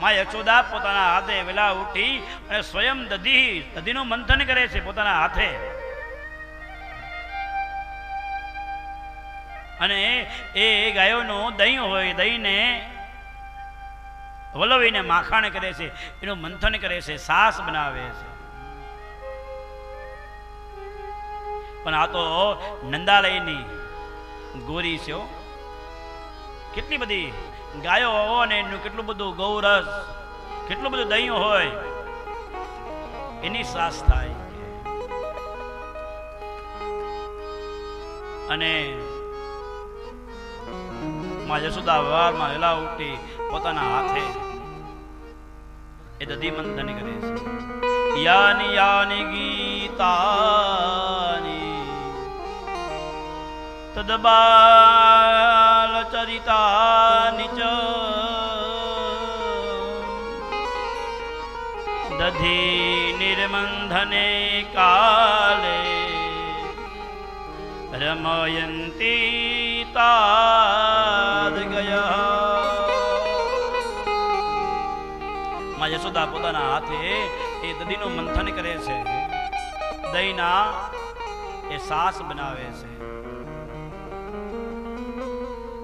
માં યશોદા પોતાના હાથે વેલા ઉઠી અને સ્વયં દધી, દધીનું મંથન કરે છે પોતાના હાથે અને એ ગાયોનું દહીં હોય, દહીંને વલવીને માખણ કરે છે, એનું મંથન કરે છે, સાસ બનાવે છે પણ આ તો નંદાલયની ગોરી છે. કેટલી બધી ગાયો હોવો ને એનું કેટલું બધું ગૌરસ, કેટલું બધું દહીં હોય, એની સાસ થાય. અને માં યશોદા વ્યવહારમાં વેલા ઉઠી પોતાના હાથે એ દધી મંથન કરે છે. યાની યાની ગીતાની તદબાલ ચરિતાની ચ દધી નિર્મંધને કાલે રમયંતી તાદ ગયા માં યશોદા પોતાના હાથે એ દધીનું મંથન કરે છે. દહીંના એ સાસ બનાવે છે.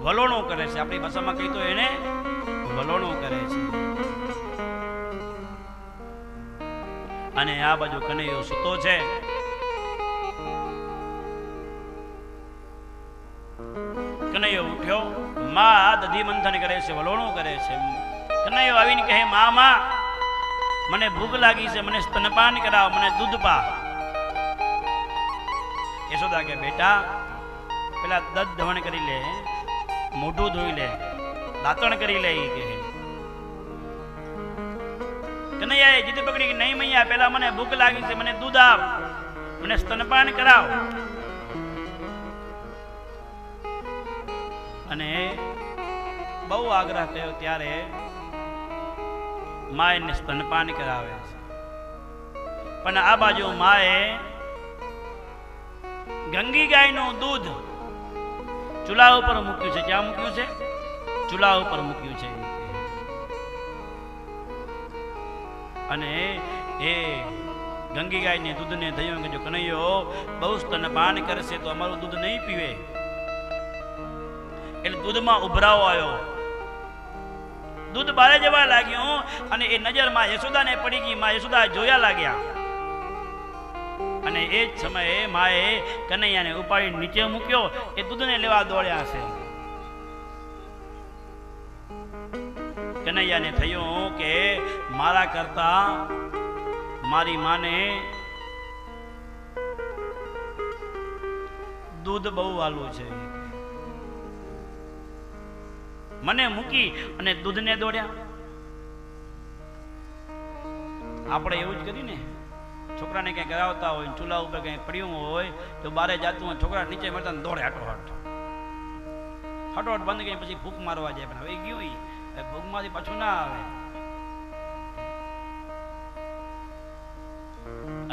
વલોણું કરે છે. આપણી ભાષામાં કહી તો એને વલોણો કરે છે. અને આ બાજુ કનૈયો સૂતો છે. કનૈયો ઉઠ્યો. માં દધી મંથન કરે છે, વલોણો કરે છે. કનૈયો આવીને કહે, મા મા, મને ભૂખ લાગી છે, મને સ્તનપાન કરાવ, મને દૂધ પા. યશોદા કે બેટા, પેલા દધ ધવણ કરી લે. મોઢું ધોઈ લે, દાંતણ કરી લે ઈ કહે. કનૈયાએ જીદ પકડી કે, નહીં મૈયા, પેલા મને ભૂખ લાગી છે, મને દૂધ આપ, મને સ્તનપાન કરાવ. અને બહુ આગ્રહ થયો ત્યારે મા એને સ્તનપાન કરાવે છે. પણ આ બાજુ માએ ગંગી ગાયનું દૂધ ચૂલા ઉપર મૂક્યું છે. ક્યાં મૂક્યું છે? ચૂલા ઉપર મૂક્યું છે. અને એ ગંગી ગાયને દૂધને થયું કે જો કનૈયો, બહુ સ્તનપાન કરશે તો અમારું દૂધ નહીં પીવે. એટલે દૂધમાં ઉભરાવો આવ્યો દૂધ બારે જવા લાગ્યું અને એ નજરમાં યશોદાને પડી ગઈ. માં યશોદા જોયા લાગ્યા. અને એ જ સમયે માએ કનૈયાને ઉપાડી નીચે મૂક્યો, એ દૂધને લેવા દોડ્યા છે કનૈયાને થયું કે મારા કરતા મારી માને દૂધ બહુ વાલું છે. મને મૂકી અને દૂધને દોડ્યા. આપણે એવું જ કર્યું ને છોકરાને ક્યાંય કરાવતા હોય ચૂલા ઉપર કંઈ પડ્યું હોય તો બારે જાતું હોય છોકરા નીચે મળતા દોડે હટોહટ હટોહટ બંધ કરી પછી ભૂખ મારવા જાય. પણ હવે ગયું. ભૂખમાંથી પાછું ના આવે.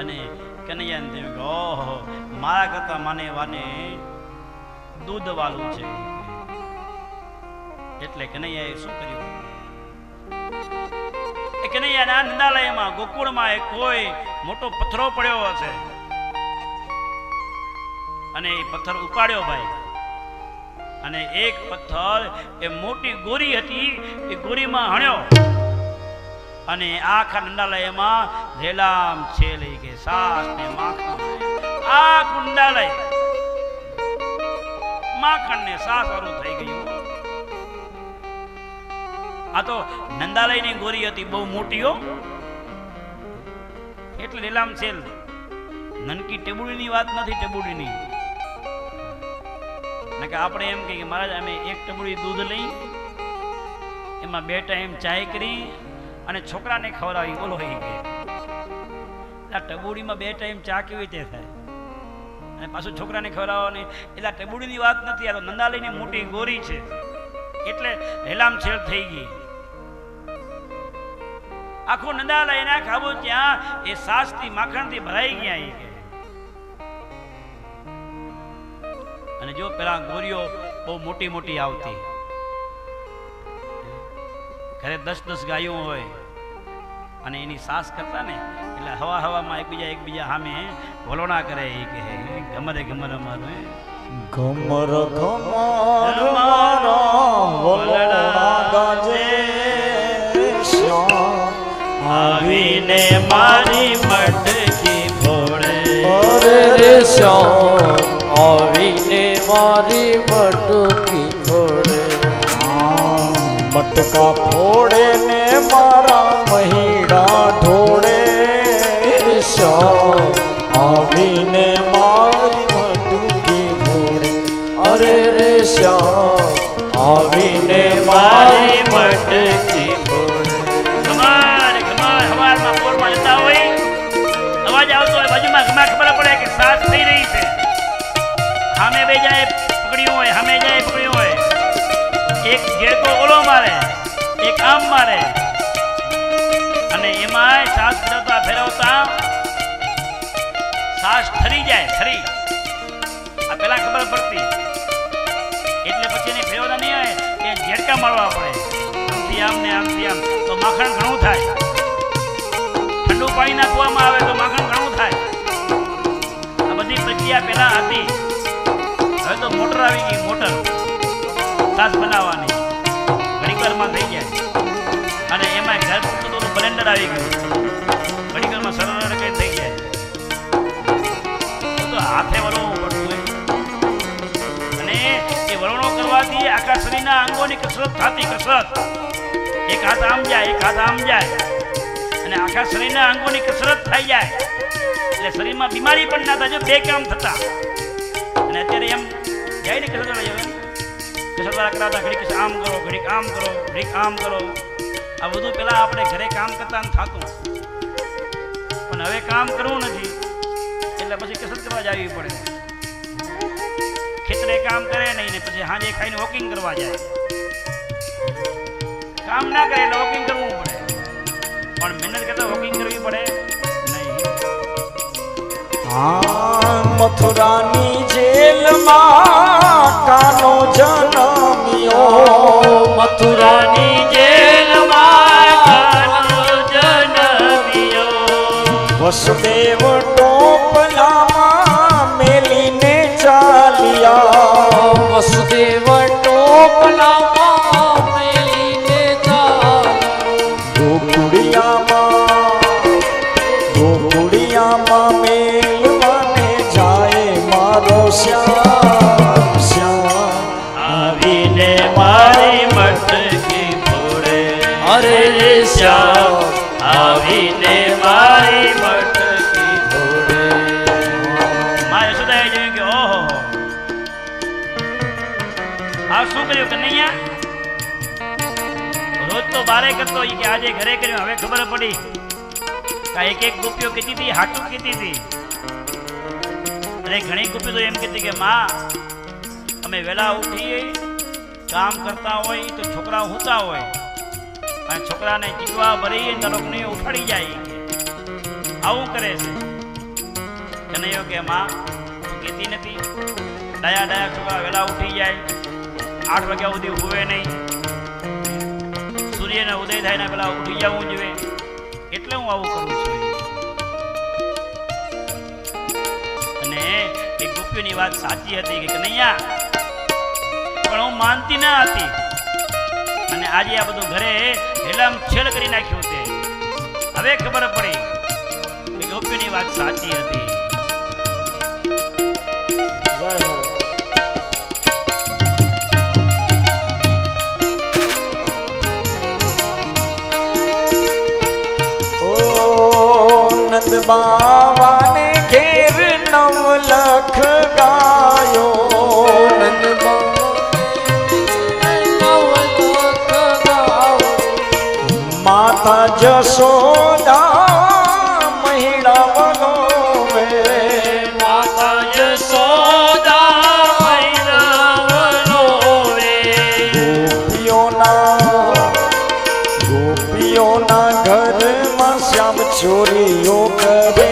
અને કનૈયાને થયું કે મારા કરતા માને વાને દૂધ વાલું છે. એટલે કનૈયાએ શું કર્યું? કનૈયાના નંદાલયમાં, ગોકુળમાં એક કોઈ મોટો પથ્થરો પડ્યો હશે. અને એ પથ્થર ઉપાડ્યો ભાઈ. અને એક પથ્થર, એ મોટી ગોરી હતી, એ ગોરીમાં હણ્યો. અને આખા નંદાલયમાં છે લઈ કે સાસ ને માખણ આ કુંડાલય માખણ ને સાસ થઈ ગયું. આ તો નંદાલયની ગોરી હતી, બહુ મોટી એટલે લીલામ છેલ. નનકી ટેબુડીની વાત નથી ટેબુડીની. કે આપણે એમ કહીએ કે મહારાજ, અમે એક ટબુડી દૂધ લઈ, એમાં બે ટાઈમ ચાય કરી અને છોકરાને ખવડાવી બોલો એ કે આ ટબુડીમાં બે ટાઈમ ચા કેવી રીતે થાય? અને પાછું છોકરાને ખવડાવવાની, એટલે આ ટબુડીની વાત નથી, આ તો નંદાલયની મોટી ગોરી છે. એટલે હેલામ છેલ થઈ ગઈ. આખું નંદાલય ના ખાવું ત્યાં એ સાસથી માખણથી ભરાઈ ગયા એ કે. અને જો પેલા ગોરીઓ બહુ મોટી મોટી આવતી. ઘરે દસ દસ ગાયો હોય અને એની સાસ કરતા ને એટલે હવા હવામાં એકબીજા એકબીજા સામે વલોણા કરે એ કે ગમરે ગમર અમારું ગમર ઘમર આવીને મારી મટકી ફોડે અરે રે શ્યામ આવીને મારી મટકી ફોડે મટકા ફોડે ને મારા મહીડા ઢોળે શ્યામ આવીને મારી મટકી ફોડે અરે રે શ્યામ આવીને મારી મટકી બે જાય પકડ્યું હોય, હમે જાય પકડ્યું હોય. એક ઘેરકો ઓલો મારે, એક આમ મારે. અને એમાં સાસ ફેરવતા ફેરવતા સાસ ઠરી જાય, ઠરી. આ પેલા ખબર પડતી. એટલે પછી એને ફેરવતા નહીં આવે એ ઝેડકા મારવા પડે. આમથી આમ ને આમથી આમ. તો માખણ ઘણું થાય. ઠંડુ પાણી નાખવામાં આવે તો માખણ ઘણું થાય. આ બધી પ્રક્રિયા પહેલાં હતી. તો મોટર આવી ગઈ મોટર છાશ બનાવવાની. ઘણી થઈ જાય. અને એમાં ઘર પૂરતું બ્લેન્ડર આવી ગયું. ઘણી વારમાં સરળ કઈ થઈ જાય. તો હાથે વળવું પડતું હોય. અને એ વળણો કરવાથી આખા શરીરના અંગોની કસરત થતી કસરત. એક હાથ આમ જાય, એક હાથ આમ જાય. અને આખા શરીરના અંગોની કસરત થઈ જાય. એટલે શરીરમાં બીમારી પણ ના થાય બે કામ થતા. અને અત્યારે એમ જાય ને. કસરત વાળા કરાવતા ઘડીક આમ કરો, ઘડીક આમ કરો, ઘડીક આમ કરો. આ બધું પેલા આપણે ઘરે કામ કરતા થતું પણ હવે કામ કરવું નથી, એટલે પછી કસરત કરવા જવી પડે. ખેતરે કામ કરે નહીં ને પછી હાજે ખાઈને વોકિંગ કરવા જાય. કામ ના કરે એટલે વોકિંગ કરવું પડે. પણ મહેનત કરતા વોકિંગ કરવી પડે. મથુરાની જેલમાં કાનો જન્મ્યો. મથુરાની વસુદેવ ટોપલામાં બારે કરતો કે આજે ઘરે કર્યું, હવે ખબર પડી. આ એક એક ગોપીઓ કીધી હતી, હાટું કીધી હતી. અને ઘણી ગોપીઓ તો એમ કીધી કે, માં, અમે વહેલા ઉઠીએ, કામ કરતા હોય તો છોકરા હોતા હોય. અને છોકરાને ચીકવા ભરી તરફને ઉઠાડી જાય. આવું કરે છે. કનૈયો કે, માં, કીધી નથી. ડાયા ડાયા છોકરા વહેલા ઉઠી જાય. આઠ વાગ્યા સુધી હોવે નહીં. સૂર્યને ઉદય થાય ને પેલા ઉઠી જવું જોઈએ એટલે હું આવું કરું છું. અને એ ગોપીઓની વાત સાચી હતી કે કનૈયા, પણ હું માનતી ના હતી. અને આજે આ બધું ઘરે હેલામ છેલ કરી નાખ્યું છે. હવે ખબર પડી કે ગોપીઓની વાત સાચી હતી. નંદ બાવાને ઘેર નવ લખ ગાયો. માતા જશોદા શ્યામ ચોરીઓ કરે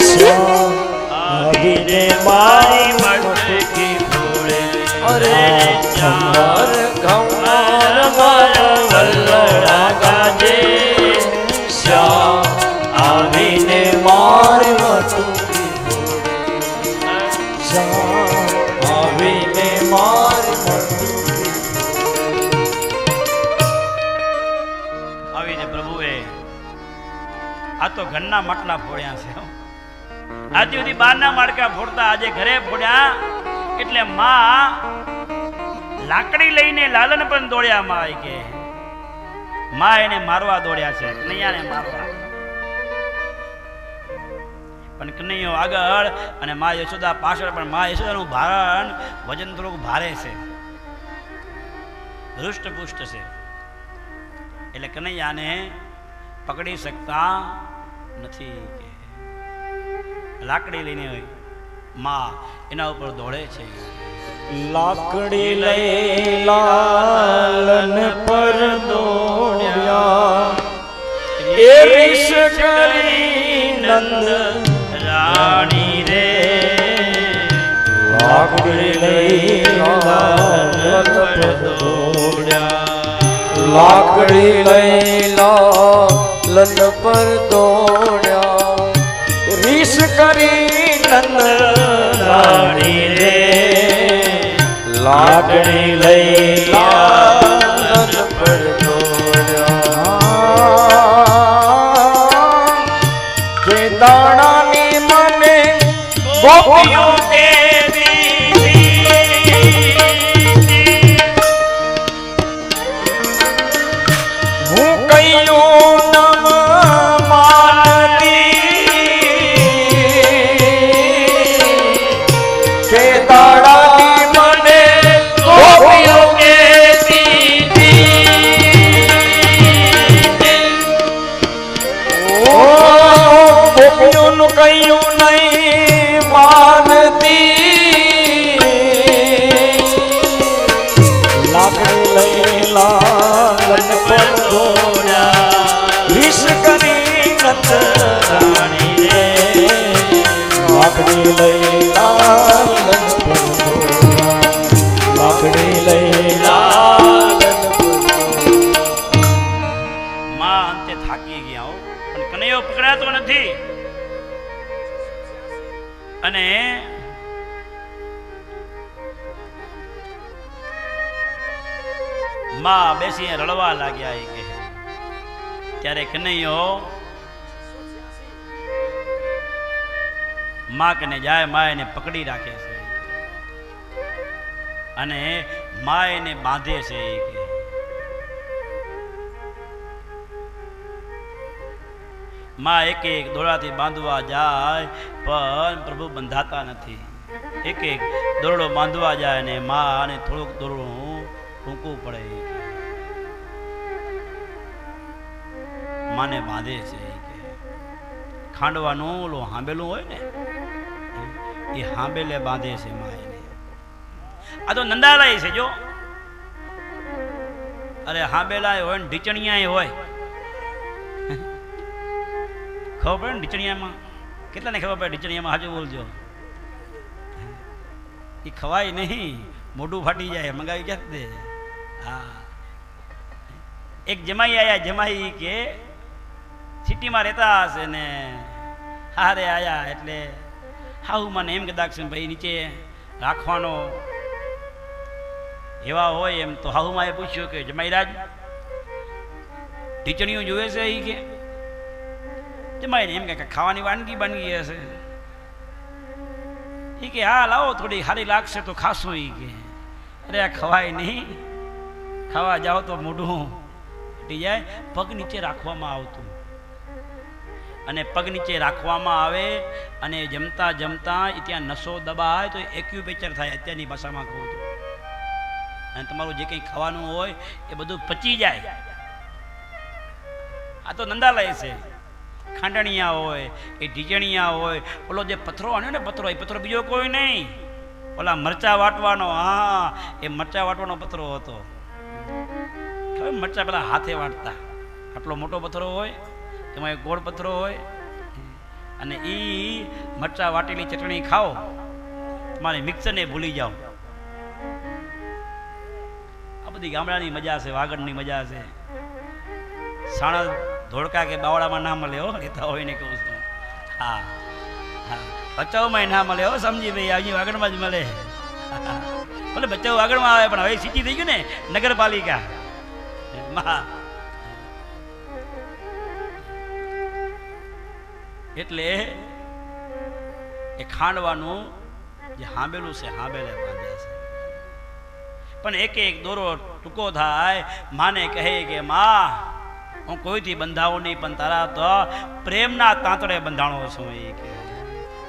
શ્યામ આવીને તો ઘરના માટલા ફોડ્યા છે. આજે સુધી બહારના માળકા ફોડતા આજે ઘરે ફોડ્યા. એટલે માં લાકડી લઈને લાલન પણ દોડ્યા માં કે. માં એને મારવા દોડ્યા છે, કનૈયાને મારવા. પણ કનૈયો આગળ અને મા યશોદા પાછળ, પણ મા યશોદાનું ભારણ વજન થોડુંક ભારે છે. હૃષ્ટપુષ્ટ છે. એટલે કનૈયાને પકડી શકતા નથી કે લાકડી લઈને માં એના ઉપર દોડે છે. લાકડી લઈ લાલન પર દોડ્યા. એ રીસ કરી નંદ રાણી રે. લાકડી લઈ લાલન પર દોડ્યા. લાકડી લઈ લાલન પર દોડ્યા. રીસ કરી નંદ રાણી રે લાગણી લઈ લાલન પર દોડ્યા. કે દાણાની મને ગોપીઓ ગોપીઓનું કયું નહીં માનતી? લાકડી લઈ લાલન પર દોડ્યા વિષ કરી નંદ રાણી રે. લાકડી લઈ અને માં બેસી રડવા લાગ્યા એ કે ત્યારે કનૈયો માં કને જાય માં એને પકડી રાખે છે. અને માં એને બાંધે છે કે માં એક એક દોરડાથી બાંધવા જાય, પણ પ્રભુ બંધાતા નથી. એક એક દોરડો બાંધવા જાય ને માં અને થોડુંક દોરડું ફૂંકવું પડે. માને બાંધે છે ખાંડવાનું ઓલું હાંબેલું હોય ને, એ હાંબેલે બાંધે છે માં એને. આ તો નંદાલાય છે જો. અરે હાંબેલાય હોય ને ઢીચણિયા હોય. ખબર પડે ને ઢીચણિયામાં? કેટલાને ખબર પડે? ઢીચણિયામાં હાજુ બોલજો. એ ખવાય નહીં. મોઢું ફાટી જાય. મંગાવી ક્યાં દે? હા. એક જમાઈ આયા, જમાઈ કે સિટીમાં રહેતા હશે ને હારે આયા એટલે હાહુ મને એમ કદાચ ભાઈ નીચે રાખવાનો એવા હોય એમ તો હાહુમાં એ પૂછ્યું કે જમાઈરાજ ઢીચણીઓ જોવે છે એ કે? જમાઈને એમ કે ખાવાની વાનગી બનગી હશે. એ કે હા લાવો થોડી સારી લાગશે તો ખાશું. એ કે અરે, આ ખવાય નહીં. ખાવા જાઓ તો મોઢું ફાટી જાય, પગ નીચે રાખવામાં આવતું. અને પગ નીચે રાખવામાં આવે અને જમતા જમતા ત્યાં નસો દબાય તો એક્યુપેચર થાય, અત્યારની ભાષામાં કહું છું. અને તમારું જે કંઈ ખાવાનું હોય એ બધું પચી જાય. આ તો નંદાલય છે. ખાંડણિયા હોય એ ઢીજણિયા હોય, ઓલો જે પથરો આન્યો ને પથરો, એ પથરો બીજો કોઈ નહીં. ઓલા મરચા વાટવાનો, હા, એ મરચા વાટવાનો પથરો હતો. ખબર મરચા પેલા હાથે વાટતા. આટલો મોટો પથરો હોય એમાં એક ગોળ પથરો હોય, અને એ મરચા વાટેલી ચટણી ખાઓ તમારે મિક્સરને ભૂલી જાઓ. આ બધી ગામડાની મજા છે, વાગડની મજા છે. સાણા ધોળકા કે બાવળામાં ના મળે હો લેતા હોય ને કહું છું. હા હા. ભચાઉમાં ના મળે હો, સમજી ભાઈ આવી વાગણમાં જ મળે. ભલે બચ્ચાઓ વાગણમાં આવે, પણ હવે સીટી થઈ ગયું ને, નગરપાલિકા. એટલે એ ખાંડવાનું જે હાંબેલું છે, હાંબેલે બાંધ્યા છે. પણ એક એક દોરો ટૂંકો થાય, માને કહે કે, માં હું કોઈથી બંધાવો નહીં, પણ તારા તો પ્રેમના તાંતડે બંધાણો છું એ કે.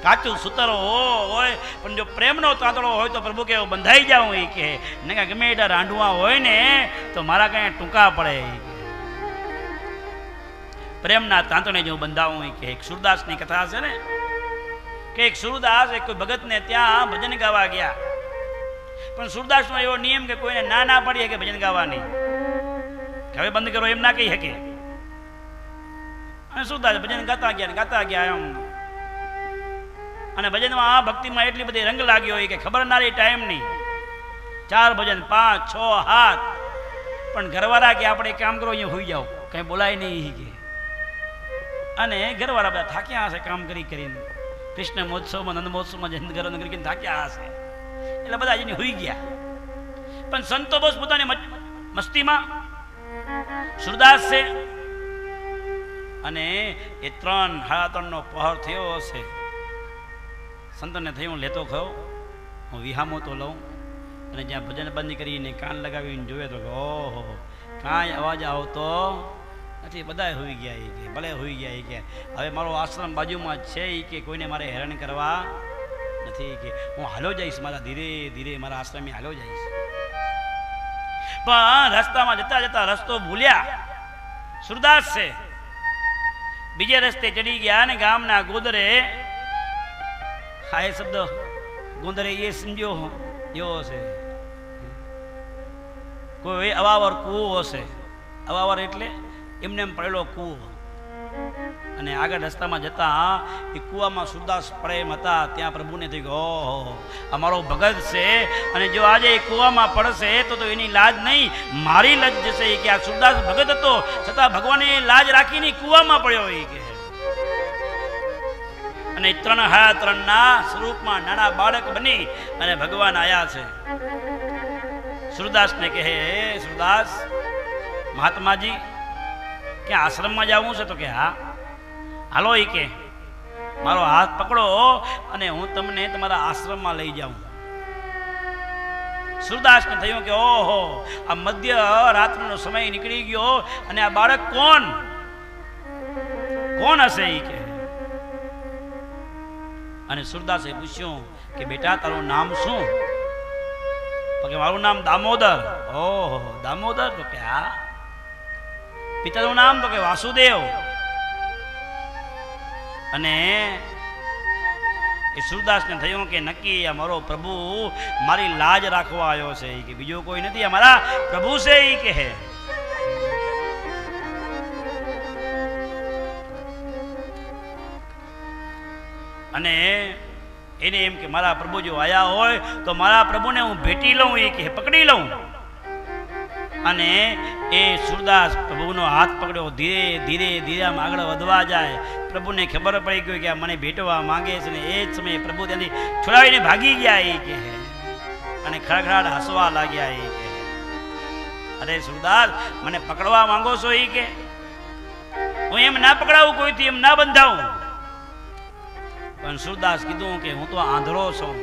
કાચું સૂતર હોય, પણ જો પ્રેમનો તાંતડો હોય તો પ્રભુ કે બંધાઈ જાઉં એ કે. ને કે ગમે એટલા રાંડવા હોય ને, તો મારા કાંઈ ટૂંકા પડે પ્રેમના તાંતણે જો બંધાવું કે. એક સુરદાસની કથા છે ને, કે એક સુરદાસ, એક કોઈ ભગતને ત્યાં ભજન ગાવા ગયા. પણ સુરદાસનો એવો નિયમ કે કોઈને ના ના પડી શકે ભજન ગાવાની. હવે બંધ કરો એમ ના કહી શકે. અને સુરદાસ ભજન ગાતા ગયા ગાતા ગયા એમ. અને ભજનમાં આ ભક્તિમાં એટલી બધી રંગ લાગ્યો હોય કે ખબર ના રહી ટાઈમ નહીં ચાર ભજન, પાંચ, છ હાથ પણ ઘરવાળા કે આપણે કામ કરો, અહીંયા હોઈ જાઓ. કઈ બોલાય નહીં કે. અને ઘરવાળા બધા થાક્યા હશે કામ કરી કરીને. કૃષ્ણ મહોત્સવમાં, નંદ મહોત્સવમાં જયંત ગરમ કરીને થાક્યા હશે. એટલે બધા જઈને હોઈ ગયા. પણ સંતો બસ પોતાની મસ્તીમાં. સુરદાસ છે. અને એ ત્રણ સાડા ત્રણનો પહોર થયો હશે. સંતને થયું લેતો ખયો હું વિહામો તો લઉં. અને જ્યાં ભજન બંધ કરીને કાન લગાવીને જોવે તો ઓહો, કાંઈ અવાજ આવતો નથી. બધા હોઈ ગયા એ કે, ભલે હોઈ ગયા એ કે. હવે મારો આશ્રમ બાજુમાં છે કે કોઈને મારે હેરાન કરવા નથી કે. હું હાલો જઈશ મારા ધીરે ધીરે, મારા આશ્રમે હાલો જઈશ. પણ રસ્તામાં જતા જતા રસ્તો ભૂલ્યા. સુરદાસ છે. બીજે રસ્તે ચડી ગયા ને ગામના ગોદરે, હા, એ શબ્દ ગોંદરે એ સમજ્યો એવો છે કોઈ અવાવર કૂવો હશે. અવાવર એટલે એમને એમ પડેલો કૂવો. અને આગળ રસ્તામાં જતા એ કૂવામાં સુરદાસ પડે એમ હતા. ત્યાં પ્રભુને થઈ ગયો અમારો ભગત છે અને જો આજે એ કૂવામાં પડશે તો તો એની લાજ નહીં. મારી લજ જશે કે આ સુરદાસ ભગત હતો. છતાં ભગવાને લાજ રાખીને કુવામાં પડ્યો. એ કે અને ત્રણ હા ત્રણના સ્વરૂપમાં નાના બાળક બની અને ભગવાન આયા છે. સુરદાસને કહે, "હે સુરદાસ, મહાત્માજી, ક્યાં આશ્રમમાં જવું છે? તો કે, હા. હાલો એ કે. મારો હાથ પકડો અને હું તમને તમારા આશ્રમમાં લઈ જાઉં. સુરદાસને થયું કે ઓહો, આ મધ્ય રાત્રિનો સમય નીકળી ગયો અને આ બાળક કોણ? કોણ હશે એ કે? અને સુરદાસે પૂછ્યું કે બેટા, તારું નામ શું? કે મારું નામ દામોદર. ઓહો, દામોદર તો કે હા. પિતાનું નામ તો કે વાસુદેવ. અને એ સુરદાસને થયું કે નક્કી, આ મારો પ્રભુ મારી લાજ રાખવા આવ્યો છે. કે બીજો કોઈ નથી, આ મારા પ્રભુ છે એ કે અને એને એમ કે મારા પ્રભુ જો આયા હોય તો મારા પ્રભુને હું ભેટી લઉં એ કે પકડી લઉં. અને એ સુરદાસ પ્રભુનો હાથ પકડ્યો. ધીરે ધીરે ધીરે આમ આગળ વધવા જાય. પ્રભુને ખબર પડી ગઈ કે આ મને ભેટવા માંગે છે ને એ જ સમયે પ્રભુ ત્યાંથી છોડાવીને ભાગી ગયા એ કે અને ખડખડાટ હસવા લાગ્યા એ કે અરે સુરદાસ, મને પકડવા માંગો છો એ કે? હું એમ ના પકડાવું, કોઈથી એમ ના બંધાવું? પણ સુરદાસ કીધું કે હું તો આંધળો છું.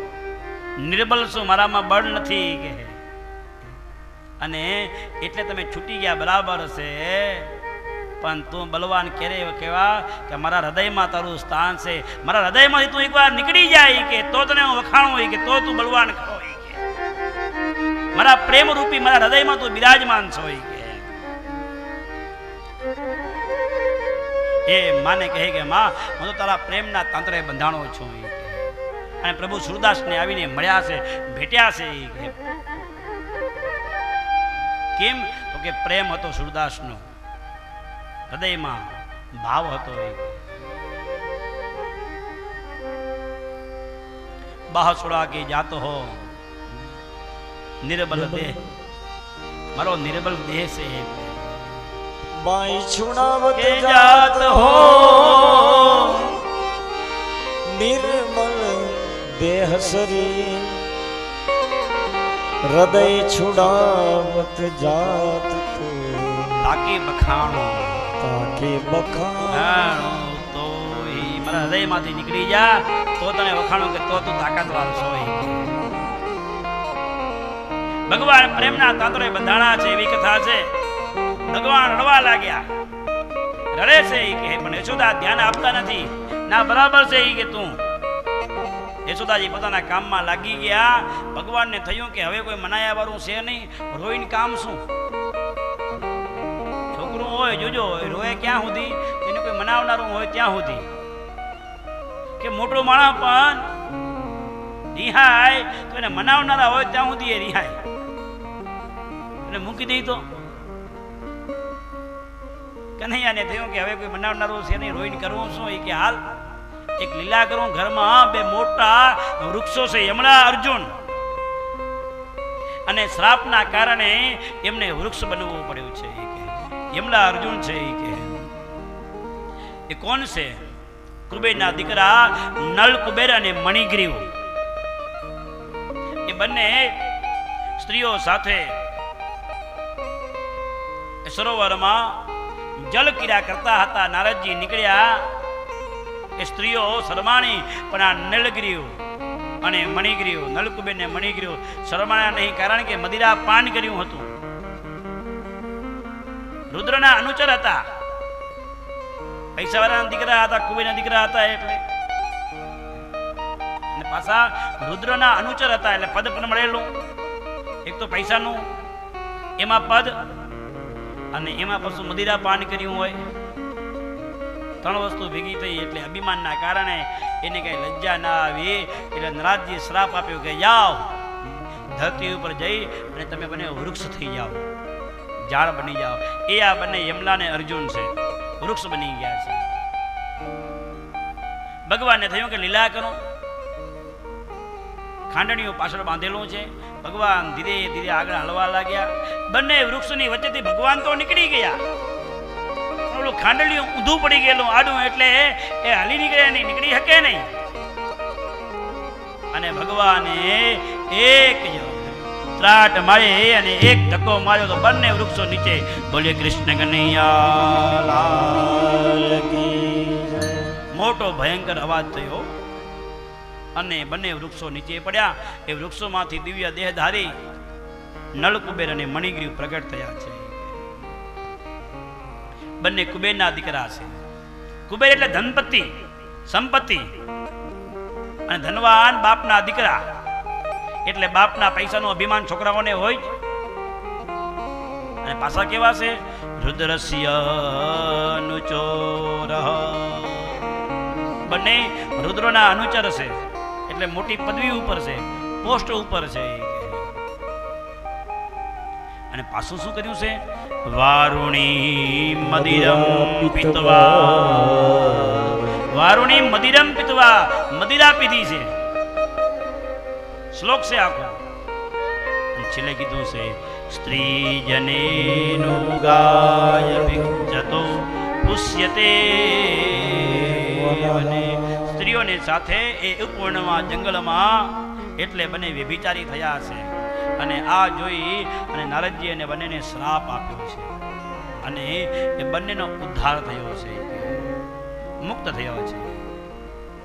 નિર્બલ છું, મારામાં બળ નથી કે અને એટલે તમે છૂટી ગયા, બરાબર છે. પણ તું બલવાન ક્યારે કહેવા કે મારા હૃદયમાં તારું સ્થાન છે. મારા હૃદયમાંથી તું એકવાર નીકળી જાય કે તો તને હું વખાણું હોય કે તો તું બલવાન ખરો કે. મારા પ્રેમ રૂપી મારા હૃદયમાં તું બિરાજમાન છો કે. એ માને કહે કે માં, હું તો તારા પ્રેમના તંત્રે બંધાણો છું અને પ્રભુ સુરદાસને આવીને મળ્યા છે, ભેટ્યા છે કે. કેમ? તો કે પ્રેમ હતો સુરદાસનો. હૃદયમાં ભાવ હતો એ. બાહ છોડા કે જાતો હો નિર્બલ દેહ. મારો નિર્બલ દેહ છે બાઈ છુણાવત કે જાત હો નિર્મલ દેહ શરીર. હૃદય છુડાવત જાત તાકી બખાણો. તાકે બખાણો. તો મારા હૃદયમાંથી નીકળી જા. તો તને વખાણો કે તો તું તાકાતવાર છો ભગવાન પ્રેમના તાંતરે બંધાણા છે એવી કથા છે. ભગવાન રડવા લાગ્યા. રડે છે કે પણ યશોદા ધ્યાન આપતા નથી. ના બરાબર છે એ કે તું. યશોદાજી પોતાના કામમાં લાગી ગયા. ભગવાનને થયું કે હવે કોઈ મનાયા વાળું છે નહીં. રોઈને કામ શું? છોકરું હોય, જોજો રોય ક્યાં સુધી? એને કોઈ મનાવનારું હોય ત્યાં સુધી. કે મોટો માણસ પણ રિહાય, તો એને મનાવનારા હોય ત્યાં સુધી એ રિહાય. અને મૂકી દઈ તો. કનૈયાને થયું કે હવે કોઈ મનાવનારું છે નહીં, રોઈને કરવું શું? એ કે, હાલ એક લીલા કરું ઘરમાં બે મોટા વૃક્ષો છે યમણા અર્જુન. અને શ્રાપના કારણે એમને વૃક્ષ બનવું પડ્યું છે, એ અર્જુન છે, એ કે એ કોણ છે? કુબેરના દીકરા નળ કુબેર અને મણિગ્રીવ એ બંને સ્ત્રીઓ સાથે સરોવરમાં જલ ક્રિયા કરતા હતા, નારદજી નીકળ્યા સ્ત્રીઓ શરમાણી, પણ આ નળગ્રીવ અને મણિગ્રીવ નળકુબેર ને શરમાણ્યા શરમાણા નહીં કારણ કે મદિરા પાન કર્યું હતું. રુદ્રના અનુચર હતા. પૈસાવાળાના દીકરા હતા, કુબેરના દીકરા હતા એટલે. પાછા રુદ્રના અનુચર હતા એટલે પદ પણ મળેલું. એક તો પૈસાનું, એમાં પદ અને એમાં પાછું મદિરા પાન કર્યું હોય. ત્રણ વસ્તુ ભેગી થઈ એટલે અભિમાનના કારણે એને કઈ લજ્જા ના આવી. એટલે નરાજજી શ્રાપ આપ્યો કે જાઓ. ધરતી ઉપર જઈ અને તમે બને વૃક્ષ થઈ જાઓ. ઝાડ બની જાઓ. એ આ બંને યમલા ને અર્જુન છે. વૃક્ષ બની ગયા છે. ભગવાનને થયું કે લીલા કરો. ખાંડણીઓ પાછળ બાંધેલું છે. ભગવાન ધીરે ધીરે આગળ હલવા લાગ્યા. બંને વૃક્ષની વચ્ચેથી ભગવાન તો નીકળી ગયા. પણ ઓલું ખાંડલિયું ઊંધું પડી ગયેલું આડું એટલે એ હાલી નીકળે નહીં, નીકળી શકે નહીં. અને ભગવાને એક ત્રાટ મારી અને એક ધક્કો માર્યો તો બંને વૃક્ષો નીચે. બોલે કૃષ્ણ કનૈયા. મોટો ભયંકર અવાજ થયો. અને બંને વૃક્ષો નીચે પડ્યા. એ વૃક્ષોમાંથી દિવ્ય દેહધારી નળકુબેર અને મણિગ્રીવ પ્રગટ થયા છે. બંને કુબેરના દીકરા છે. કુબેર એટલે ધનપતિ સંપત્તિ અને ધનવાન બાપના દીકરા. એટલે બાપના પૈસાનું અભિમાન છોકરાઓને હોય અને પાછા કેવા છે? રુદ્રસ્ય અનુચોર બંને રુદ્રના અનુચર છે. એટલે મોટી પદવી ઉપર છે, પોસ્ટ ઉપર છે. અને પાછું શું કર્યું છે? વારુણી મદિરમ પિતવા. વારુણી મદિરમ પિતવા. મદિરા પીધી છે. શ્લોક છે આખો. છેલ્લે કીધું છે સ્ત્રી જનેનું ગાય વિજતો પુષ્યતે. અને સ્ત્રીઓને સાથે એ ઉપવનમાં જંગલમાં એટલે બને વ્યભિચારી થયા છે. અને આ જોઈ અને નારદજી અને બંનેને શ્રાપ આપ્યો છે. અને એ બંનેનો ઉદ્ધાર થયો છે. મુક્ત થયો છે.